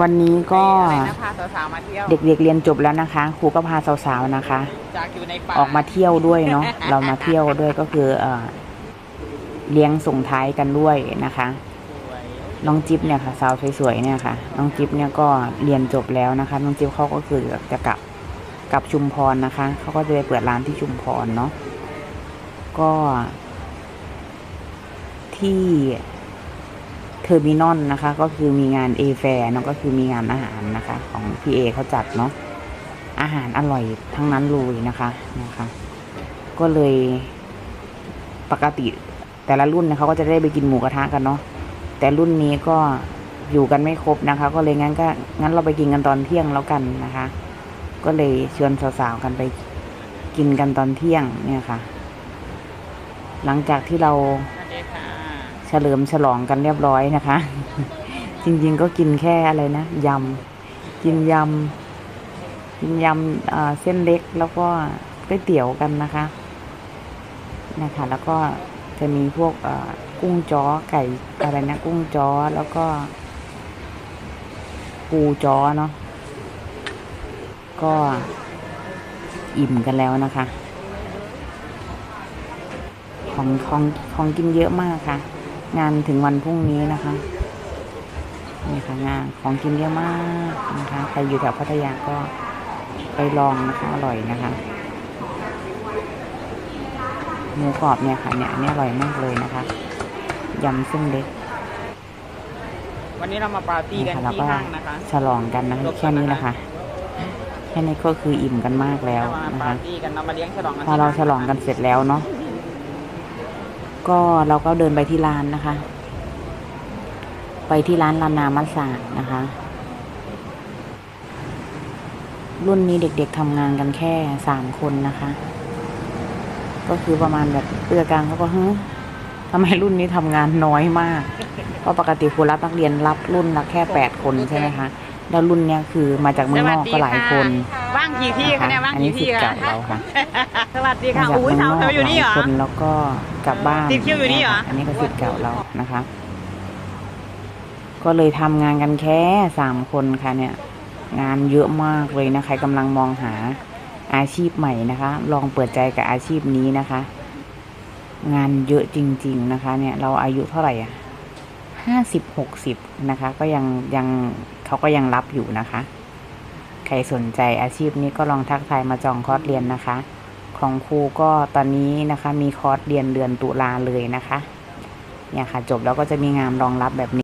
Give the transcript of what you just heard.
วันนี้ก็อะไรนะพาสาวๆมาเที่ยวเด็กๆเรียนจบแล้วนะคะ ครูก็พาสาวๆนะคะ จากอยู่ในป่าออกมาเที่ยวด้วยเนาะ เรามาเที่ยวด้วยก็คือเอ่อเลี้ยงส่งท้ายกันด้วยนะคะสวยน้องจิ๊บเนี่ยค่ะสาวสวยๆเนี่ยค่ะ น้องจิ๊บเนี่ยก็เรียนจบแล้วนะคะ น้องจิ๊บเขาก็คือจะกลับกลับชุมพรนะคะ เขาก็จะไปเปิดร้านที่ชุมพรเนาะ ก็ที่ เทอร์มินอลนะคะ ก็คือมีงานเอแฟร์เนาะก็คือมีงานอาหารนะคะ ของพีเอเขาจัดเนาะอาหารอร่อยทั้งนั้นเลยนะคะนะคะ ก็เลยปกติแต่ละรุ่นเนี่ยเขาก็จะได้ไปกินหมูกระทะกันเนาะแต่รุ่นนี้ก็อยู่กันไม่ครบนะคะ ก็เลยงั้นก็งั้นเราไปกินกันตอนเที่ยงแล้วกันนะคะ ก็เลยชวนสาวๆกันไปกินกันตอนเที่ยงเนี่ยค่ะ หลังจากที่เรา ลิมฉลองกันเรียบร้อยนะคะ จริงๆก็กินแค่อะไรนะยำกินยำกินยำเส้นเล็กแล้วก็ก๋วยเตี๋ยวกันนะคะนะคะ แล้วก็จะมีพวกกุ้งจ้อไก่อะไรนะกุ้งจ้อแล้วก็ปูจ้อเนาะก็อิ่มกันแล้วนะคะ ของของของกินเยอะมากค่ะ งานถึงวันพรุ่งนี้นะคะนี่ค่ะงานของกินเยอะมากนะคะใครอยู่แถวพัทยาก็ไปลองนะคะอร่อยนะคะหมูกรอบเนี่ยค่ะเนี่ยอันนี้อร่อยมากเลยนะคะยำเส้นเล็กวันนี้เรามาปาร์ตี้นี่กันค่ะแล้วที่ก็ห้างนะคะฉลองกันนะคะแค่นี้นะคะแค่นี้ก็คืออิ่มกันมากแล้วเรามานะปาคะร์ตี้กันเรามาเลี้ยงฉลองกันพอเราฉลองกันเสร็จแล้วเนาะ ก็เราก็เดินไปที่ร้านนะคะ ไปที่ร้านลานามัสสานะคะ รุ่นนี้เด็กๆทำงานกันแค่สามคนนะคะ ก็คือประมาณแบบเอือกลางเขาก็เฮ้ยทำไมรุ่นนี้ทำงานน้อยมาก เพราะปกติครูรับนักเรียนรับรุ่นละแค่แปดคนใช่ไหมคะ แล้วรุ่นเนี้ยคือมาจากเมืองนอกก็หลายคนว่างกี่ที่นะคะคะเนี่ยว่างอันนี้กี่สิที่ทธิ์คะเก่าเราค่ะสวัสดีมาค่ะจากอุ้ยเมืองสาวนอกเธออยู่นี่เหรอหลายคนแล้วก็กลับบ้านติดคิวอยู่นี่เหรออันนี้ก็สิทธิ์เก่าเรานะคะ ก็เลยทำงานกันแค่สามคนค่ะเนี่ย งานเยอะมากเลยนะใครกำลังมองหาอาชีพใหม่นะคะ ลองเปิดใจกับอาชีพนี้นะคะ งานเยอะจริง ๆนะคะ เนี่ยเราอายุเท่าไหร่อะห้าสิบหกสิบนะคะ ก็ยังยัง เขาก็ยังรับอยู่นะคะ ใครสนใจอาชีพนี้ก็ลองทักทายมาจองคอร์สเรียนนะคะ ของครูก็ตอนนี้นะคะมีคอร์สเรียนเดือนตุลาเลยนะคะ เนี่ยค่ะ จบแล้วก็จะมีงานรองรับแบบนี้